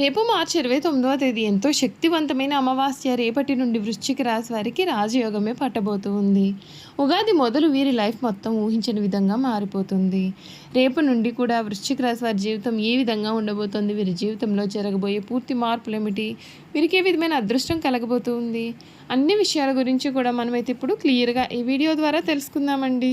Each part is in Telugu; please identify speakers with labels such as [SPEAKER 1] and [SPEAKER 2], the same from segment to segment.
[SPEAKER 1] రేపు మార్చి ఇరవై తొమ్మిదవ తేదీ ఎంతో శక్తివంతమైన అమావాస్య రేపటి నుండి వృశ్చిక రాశి వారికి రాజయోగమే పట్టబోతూ ఉంది. ఉగాది మొదలు వీరి లైఫ్ మొత్తం ఊహించిన విధంగా మారిపోతుంది. రేపు నుండి కూడా వృశ్చిక రాశి వారి జీవితం ఏ విధంగా ఉండబోతోంది వీరి జీవితంలో జరగబోయే పూర్తి మార్పులు ఏమిటి వీరికి ఏ విధమైన అదృష్టం కలగబోతుంది అన్ని విషయాల గురించి కూడా మనమైతే ఇప్పుడు క్లియర్గా ఈ వీడియో ద్వారా తెలుసుకుందామండి.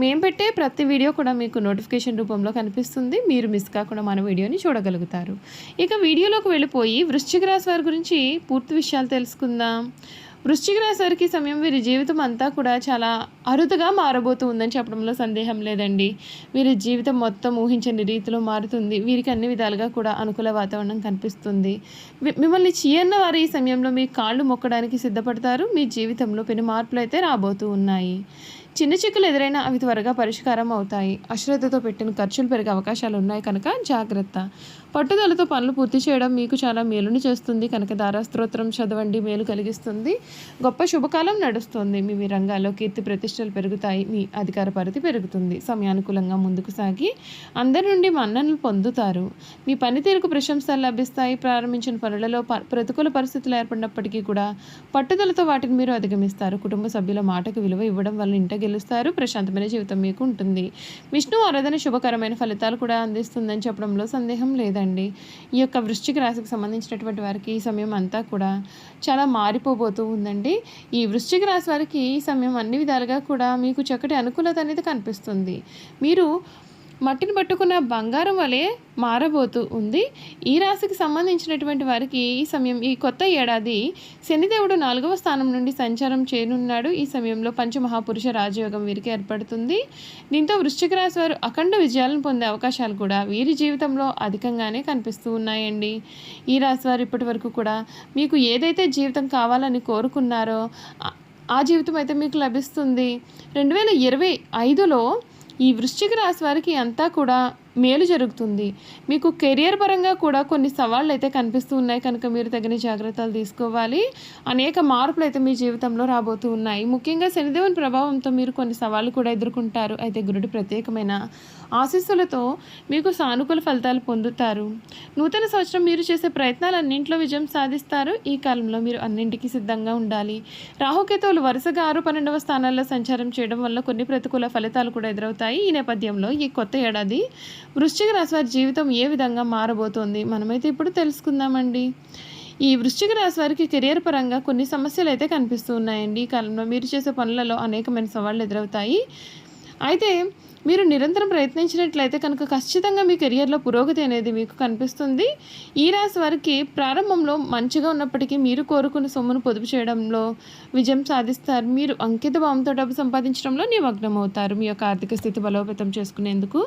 [SPEAKER 1] మేము పెట్టే ప్రతి వీడియో కూడా మీకు నోటిఫికేషన్ రూపంలో కనిపిస్తుంది. మీరు మిస్ కాకుండా మన వీడియోని చూడగలుగుతారు. ఇక వీడియోలోకి వెళ్ళిపోయి వృశ్చిక రాశి వారి గురించి పూర్తి విషయాలు తెలుసుకుందాం. వృశ్చిక రాశి వారికి సమయం వీరి జీవితం అంతా కూడా చాలా అరుదుగా మారబోతూ ఉందని చెప్పడంలో సందేహం లేదండి. వీరి జీవితం మొత్తం ఊహించని రీతిలో మారుతుంది. వీరికి అన్ని విధాలుగా కూడా అనుకూల వాతావరణం కనిపిస్తుంది. మిమ్మల్ని చీయన్న వారు ఈ సమయంలో మీ కాళ్ళు మొక్కడానికి సిద్ధపడతారు. మీ జీవితంలో పెను మార్పులు అయితే రాబోతూ ఉన్నాయి. చిన్న చిక్కులు ఎదురైనా అవి త్వరగా పరిష్కారం అవుతాయి. అశ్రద్ధతో పెట్టిన ఖర్చులు పెరిగే అవకాశాలు ఉన్నాయి కనుక జాగ్రత్త. పట్టుదలతో పనులు పూర్తి చేయడం మీకు చాలా మేలుని చేస్తుంది కనుక ధారాస్తోత్రం చదవండి మేలు కలిగిస్తుంది. గొప్ప శుభకాలం నడుస్తుంది. మీ మీ రంగాల్లో కీర్తి ప్రతిష్టలు పెరుగుతాయి. మీ అధికార పరిధి పెరుగుతుంది. సమయానుకూలంగా ముందుకు సాగి అందరి నుండి మన్ననలు పొందుతారు. మీ పనితీరుకు ప్రశంసలు లభిస్తాయి. ప్రారంభించిన పనులలో ప- ప్రతికూల పరిస్థితులు ఏర్పడినప్పటికీ కూడా పట్టుదలతో వాటిని మీరు అధిగమిస్తారు. కుటుంబ సభ్యుల మాటకు విలువ ఇవ్వడం వల్ల ఇంట గెలుస్తారు. ప్రశాంతమైన జీవితం మీకు ఉంటుంది విష్ణు ఆరాధన శుభకరమైన ఫలితాలు కూడా అందిస్తుందని చెప్పడంలో సందేహం లేదండి. ఈ యొక్క వృశ్చిక రాశికి సంబంధించినటువంటి వారికి ఈ సమయం అంతా కూడా చాలా మారిపోబోతూ ఉందండి. ఈ వృశ్చిక రాశి వారికి ఈ సమయం అన్ని విధాలుగా కూడా మీకు చక్కటి అనుకూలత అనేది కనిపిస్తుంది. మీరు మట్టిని పట్టుకున్న బంగారం వలె మారబోతూ ఉంది. ఈ రాశికి సంబంధించినటువంటి వారికి ఈ సమయం ఈ కొత్త ఏడాది శనిదేవుడు నాలుగవ స్థానం నుండి సంచారం చేయనున్నాడు. ఈ సమయంలో పంచమహాపురుష రాజయోగం వీరికి ఏర్పడుతుంది. దీంతో వృశ్చిక రాశి వారు అఖండ విజయాలను పొందే అవకాశాలు కూడా వీరి జీవితంలో అధికంగానే కనిపిస్తూ ఉన్నాయండి. ఈ రాశి వారు ఇప్పటి వరకు కూడా మీకు ఏదైతే జీవితం కావాలని కోరుకున్నారో ఆ- ఆ జీవితం అయితే మీకు లభిస్తుంది. రెండు వేల ఇరవై ఐదులో ఈ వృశ్చిక రాశి వారికి అంతా కూడా మేలు జరుగుతుంది. మీకు కెరియర్ పరంగా కూడా కొన్ని సవాళ్ళు అయితే కనిపిస్తూ ఉన్నాయి. కనుక మీరు తగిన జాగ్రత్తలు తీసుకోవాలి. అనేక మార్పులు అయితే మీ జీవితంలో రాబోతూ ఉన్నాయి. ముఖ్యంగా శనిదేవుని ప్రభావంతో మీరు కొన్ని సవాళ్ళు కూడా ఎదుర్కొంటారు. అయితే గురుడి ప్రత్యేకమైన ఆశీస్సులతో మీకు సానుకూల ఫలితాలు పొందుతారు. నూతన సంవత్సరం మీరు చేసే ప్రయత్నాలన్నింటిలో విజయం సాధిస్తారు. ఈ కాలంలో మీరు అన్నింటికి సిద్ధంగా ఉండాలి. రాహుకేతువులు వరుసగా ఆరు పన్నెండవ స్థానాల్లో సంచారం చేయడం వల్ల కొన్ని ప్రతికూల ఫలితాలు కూడా ఎదురవుతాయి. ఈ నేపథ్యంలో ఈ కొత్త ఏడాది వృశ్చిక రాశి వారి జీవితం ఏ విధంగా మారబోతోంది? మనమైతే ఇప్పుడు తెలుసుకుందామండి. ఈ వృశ్చిక రాశి వారికి కెరియర్ పరంగా కొన్ని సమస్యలు అయితే కనిపిస్తూ ఉన్నాయండి. ఈ కాలంలో మీరు చేసే పనులలో అనేకమైన సవాళ్ళు ఎదురవుతాయి. అయితే మీరు నిరంతరం ప్రయత్నించినట్లయితే కనుక ఖచ్చితంగా మీ కెరియర్లో పురోగతి అనేది మీకు కనిపిస్తుంది. ఈ రాశి వారికి ప్రారంభంలో మంచిగా ఉన్నప్పటికీ మీరు కోరుకున్న సొమ్మును పొదుపు చేయడంలో విజయం సాధిస్తారు. మీరు అంకిత భావంతో డబ్బు సంపాదించడంలో నిమగ్నం అవుతారు మీ యొక్క ఆర్థిక స్థితి బలోపేతం చేసుకునేందుకు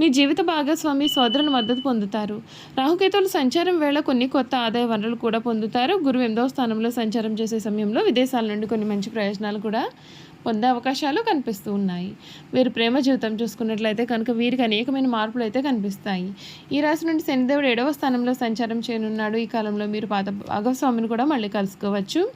[SPEAKER 1] మీ జీవిత భాగస్వామి సోదరుల మద్దతు పొందుతారు. రాహుకేతువులు సంచారం వేళ కొన్ని కొత్త ఆదాయ వనరులు కూడా పొందుతారు. గురువు ఎనిమిదవ స్థానంలో సంచారం చేసే సమయంలో విదేశాల నుండి కొన్ని మంచి ప్రయోజనాలు కూడా పొందే అవకాశాలు కనిపిస్తూ ఉన్నాయి. వీరి ప్రేమ జీవితం చూసుకున్నట్లయితే కనుక వీరికి అనేకమైన మార్పులు అయితే కనిపిస్తాయి. ఈ రాశి నుండి శనిదేవుడు ఏడవ స్థానంలో సంచారం చేయనున్నాడు. ఈ కాలంలో మీరు పాత భాగస్వామిని కూడా మళ్ళీ కలుసుకోవచ్చు.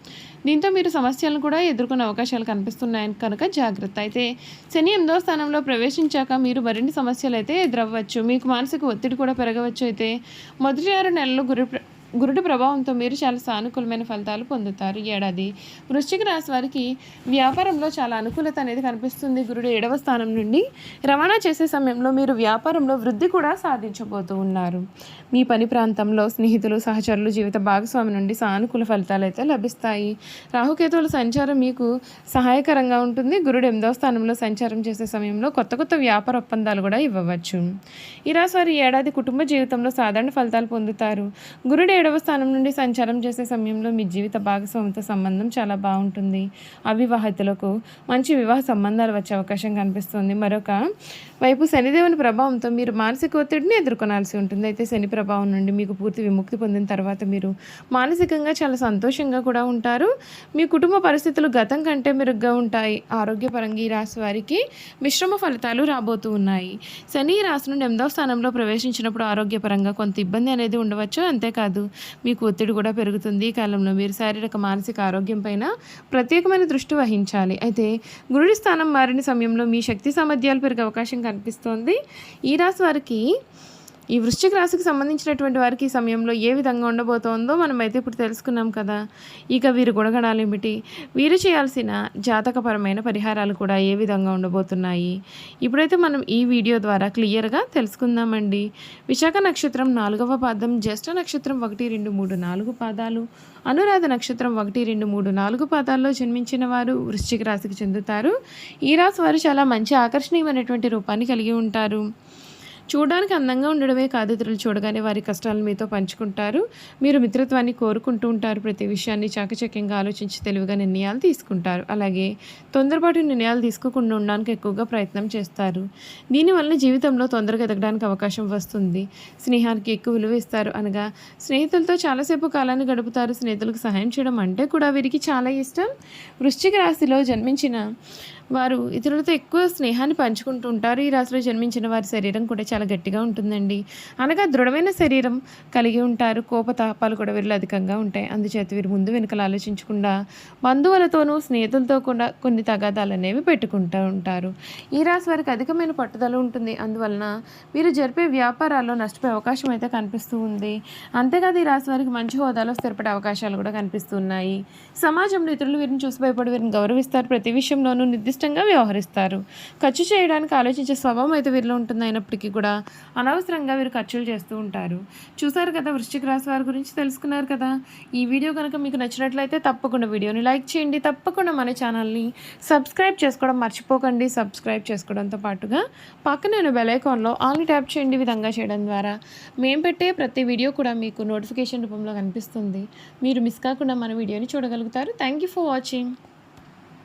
[SPEAKER 1] దీంతో మీరు సమస్యలను కూడా ఎదుర్కొనే అవకాశాలు కనిపిస్తున్నాయని కనుక జాగ్రత్త. అయితే శని ఎనిమిదవ స్థానంలో ప్రవేశించాక మీరు మరిన్ని సమస్యలు అయితే ఎదురవ్వచ్చు. మీకు మానసిక ఒత్తిడి కూడా పెరగవచ్చు. అయితే మొదటి ఆరు నెలలు గురు ప్ర- గురుడు ప్రభావంతో మీరు చాలా సానుకూలమైన ఫలితాలు పొందుతారు. ఏడాది వృశ్చిక రాశి వారికి వ్యాపారంలో చాలా అనుకూలత అనేది కనిపిస్తుంది. గురుడు ఏడవ స్థానం నుండి రవాణా చేసే సమయంలో మీరు వ్యాపారంలో వృద్ధి కూడా సాధించబోతూ ఉన్నారు. మీ పని ప్రాంతంలో స్నేహితులు సహచరులు జీవిత భాగస్వామి నుండి సానుకూల ఫలితాలు అయితే లభిస్తాయి. రాహుకేతువుల సంచారం మీకు సహాయకరంగా ఉంటుంది. గురుడు ఎనిమిదవ స్థానంలో సంచారం చేసే సమయంలో కొత్త కొత్త వ్యాపార ఒప్పందాలు కూడా ఇవ్వవచ్చు. ఈ రాశి వారి ఏడాది కుటుంబ జీవితంలో సాధారణ ఫలితాలు పొందుతారు. గురుడు ఏడవ స్థానం నుండి సంచారం చేసే సమయంలో మీ జీవిత భాగస్వామితో సంబంధం చాలా బాగుంటుంది. అవివాహితులకు మంచి వివాహ సంబంధాలు వచ్చే అవకాశం కనిపిస్తుంది. మరొక వైపు శనిదేవుని ప్రభావంతో మీరు మానసిక ఒత్తిడిని ఎదుర్కొనాల్సి ఉంటుంది. అయితే శని ప్రభావం నుండి మీకు పూర్తి విముక్తి పొందిన తర్వాత మీరు మానసికంగా చాలా సంతోషంగా కూడా ఉంటారు. మీ కుటుంబ పరిస్థితులు గతం కంటే మెరుగ్గా ఉంటాయి. ఆరోగ్యపరంగా ఈ రాశి వారికి మిశ్రమ ఫలితాలు రాబోతూ ఉన్నాయి. శని ఈ రాశి నుండి ఎనిమిదవ స్థానంలో ప్రవేశించినప్పుడు ఆరోగ్యపరంగా కొంత ఇబ్బంది అనేది ఉండవచ్చు అంతేకాదు. మీకు ఒత్తిడి కూడా పెరుగుతుంది. ఈ కాలంలో మీరు శారీరక మానసిక ఆరోగ్యం పైన ప్రత్యేకమైన దృష్టి వహించాలి. అయితే గురుడి స్థానం మారిన సమయంలో మీ శక్తి సామర్థ్యాలు పెరిగే అవకాశం కనిపిస్తోంది. ఈ రాశి వారికి ఈ వృశ్చిక రాశికి సంబంధించినటువంటి వారికి ఈ సమయంలో ఏ విధంగా ఉండబోతోందో మనమైతే ఇప్పుడు తెలుసుకున్నాం కదా. ఇక వీరి గుణగణాలు ఏమిటి? వీరు చేయాల్సిన జాతకపరమైన పరిహారాలు కూడా ఏ విధంగా ఉండబోతున్నాయి? ఇప్పుడైతే మనం ఈ వీడియో ద్వారా క్లియర్గా తెలుసుకుందామండి. విశాఖ నక్షత్రం నాలుగవ పాదం జ్యేష్ఠ నక్షత్రం ఒకటి రెండు మూడు నాలుగు పాదాలు అనురాధ నక్షత్రం ఒకటి రెండు మూడు నాలుగు పాదాల్లో జన్మించిన వారు వృశ్చిక రాశికి చెందుతారు. ఈ రాశి వారు చాలా మంచి ఆకర్షణీయమైనటువంటి రూపాన్ని కలిగి ఉంటారు. చూడడానికి అందంగా ఉండడమే కాదు ఇతరులు చూడగానే వారి కష్టాలను మీతో పంచుకుంటారు. మీరు మిత్రత్వాన్ని కోరుకుంటూ ఉంటారు. ప్రతి విషయాన్ని చాకచక్యంగా ఆలోచించి తెలివిగా నిర్ణయాలు తీసుకుంటారు. అలాగే తొందరపాటు నిర్ణయాలు తీసుకోకుండా ఉండడానికి ఎక్కువగా ప్రయత్నం చేస్తారు. దీనివల్ల జీవితంలో తొందరగా ఎదగడానికి అవకాశం వస్తుంది. స్నేహానికి ఎక్కువ విలువ ఇస్తారు. అనగా స్నేహితులతో చాలాసేపు కాలాన్ని గడుపుతారు. స్నేహితులకు సహాయం చేయడం అంటే కూడా వీరికి చాలా ఇష్టం. వృశ్చిక రాశిలో జన్మించిన వారు ఇతరులతో ఎక్కువ స్నేహాన్ని పంచుకుంటూ ఉంటారు. ఈ రాశిలో జన్మించిన వారి శరీరం కూడా చాలా గట్టిగా ఉంటుందండి. అనగా దృఢమైన శరీరం కలిగి ఉంటారు. కోపతాపాలు కూడా వీరిలో అధికంగా ఉంటాయి. అందుచేత వీరు ముందు వెనుకలు ఆలోచించకుండా బంధువులతోనూ స్నేహితులతో కూడా కొన్ని తగాదాలు అనేవి పెట్టుకుంటూ ఉంటారు. ఈ రాశి వారికి అధికమైన పట్టుదల ఉంటుంది. అందువలన వీరు జరిపే వ్యాపారాల్లో నష్టపోయే అవకాశం అయితే కనిపిస్తూ ఉంది. అంతేకాదు ఈ రాశి వారికి మంచి హోదాలో స్థిరపడే అవకాశాలు కూడా కనిపిస్తున్నాయి సమాజంలో ఇతరులు వీరిని చూసి భయపడి వీరిని గౌరవిస్తారు. ప్రతి విషయంలోనూ నిర్దిష్ట నిర్దిష్టంగా వ్యవహరిస్తారు. ఖర్చు చేయడానికి ఆలోచించే స్వభావం అయితే వీరిలో ఉంటుంది. అయినప్పటికీ కూడా అనవసరంగా వీరు ఖర్చులు చేస్తూ ఉంటారు. చూసారు కదా వృశ్చిక రాశి వారి గురించి తెలుసుకున్నారు కదా? ఈ వీడియో కనుక మీకు నచ్చినట్లయితే తప్పకుండా వీడియోని లైక్ చేయండి. తప్పకుండా మన ఛానల్ని సబ్స్క్రైబ్ చేసుకోవడం మర్చిపోకండి. సబ్స్క్రైబ్ చేసుకోవడంతో పాటుగా పక్కన బెల్ ఐకాన్లో ఆల్ని ట్యాప్ చేయండి. విధంగా చేయడం ద్వారా మేము పెట్టే ప్రతి వీడియో కూడా మీకు నోటిఫికేషన్ రూపంలో కనిపిస్తుంది. మీరు మిస్ కాకుండా మన వీడియోని చూడగలుగుతారు. Thank you for watching.